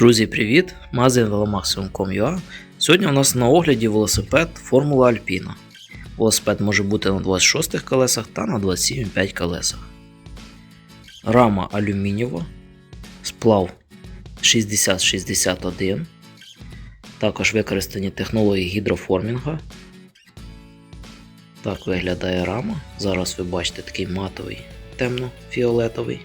Друзі, привіт! Магазин velomaximum.com.ua Сьогодні у нас на огляді велосипед Формула Альпіна. Велосипед може бути на 26 колесах та на 27,5 колесах. Рама алюмінієва, сплав 6061. Також використані технології гідроформінга. Так виглядає рама. Зараз ви бачите такий матовий темно-фіолетовий.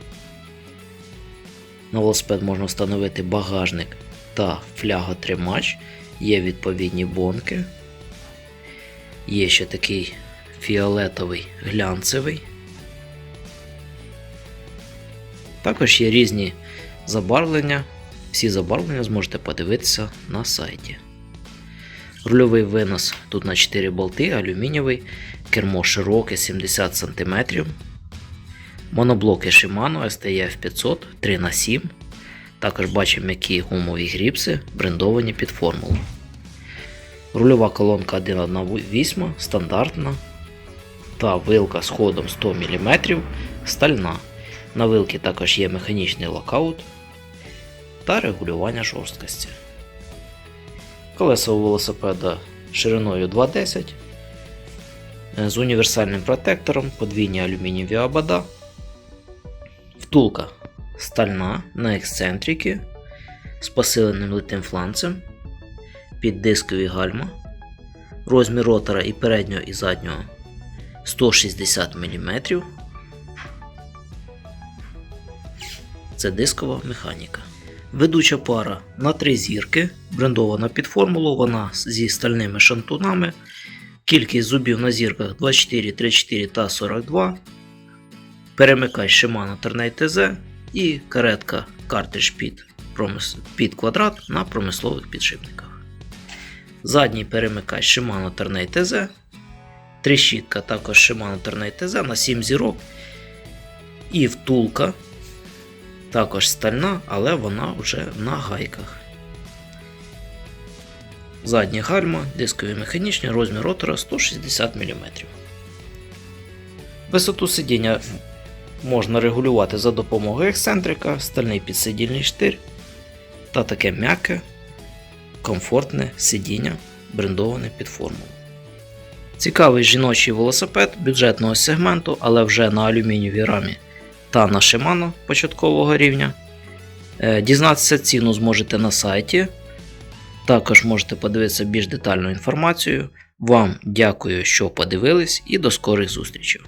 На велосипед можна встановити багажник та фляготримач. Є відповідні бонки. Є ще такий фіолетовий глянцевий. Також є різні забарвлення. Всі забарвлення зможете подивитися на сайті. Рульовий винос тут на 4 болти, алюмінієвий, кермо широке 70 см. Моноблоки Shimano STF 500 3х7. Також бачимо, які гумові гріпси брендовані під формулу. Рульова колонка 1.1.8 стандартна та вилка з ходом 100 мм стальна. На вилці також є механічний локаут та регулювання жорсткості. Колеса у велосипеда шириною 2,10 з універсальним протектором, подвійні алюмінієві обода. Втулка стальна на ексцентрики з посиленим литим фланцем під дискові гальма. Розмір ротора і переднього і заднього 160 мм. Це дискова механіка. Ведуча пара на три зірки, брендована під формулу, вона зі стальними шантунами. Кількість зубів на зірках 24, 34 та 42 перемикач Shimano Ternate TZ і каретка картридж під, промис... під квадрат на промислових підшипниках. Задній перемикач Shimano Ternate TZ, трещітка також Shimano Ternate TZ на 7 зірок. І втулка також стальна, але вона вже на гайках. Задні гальма, дискові механічні, розмір ротора 160 мм. Висоту сидіння можна регулювати за допомогою ексцентрика, стальний підсидільний штир та таке м'яке, комфортне сидіння, брендоване під формулу. Цікавий жіночий велосипед бюджетного сегменту, але вже на алюмінієвій рамі та на Shimano початкового рівня. Е, Дізнатися ціну зможете на сайті. Також можете подивитися більш детальну інформацію. Вам дякую, що подивились, і до скорих зустрічей!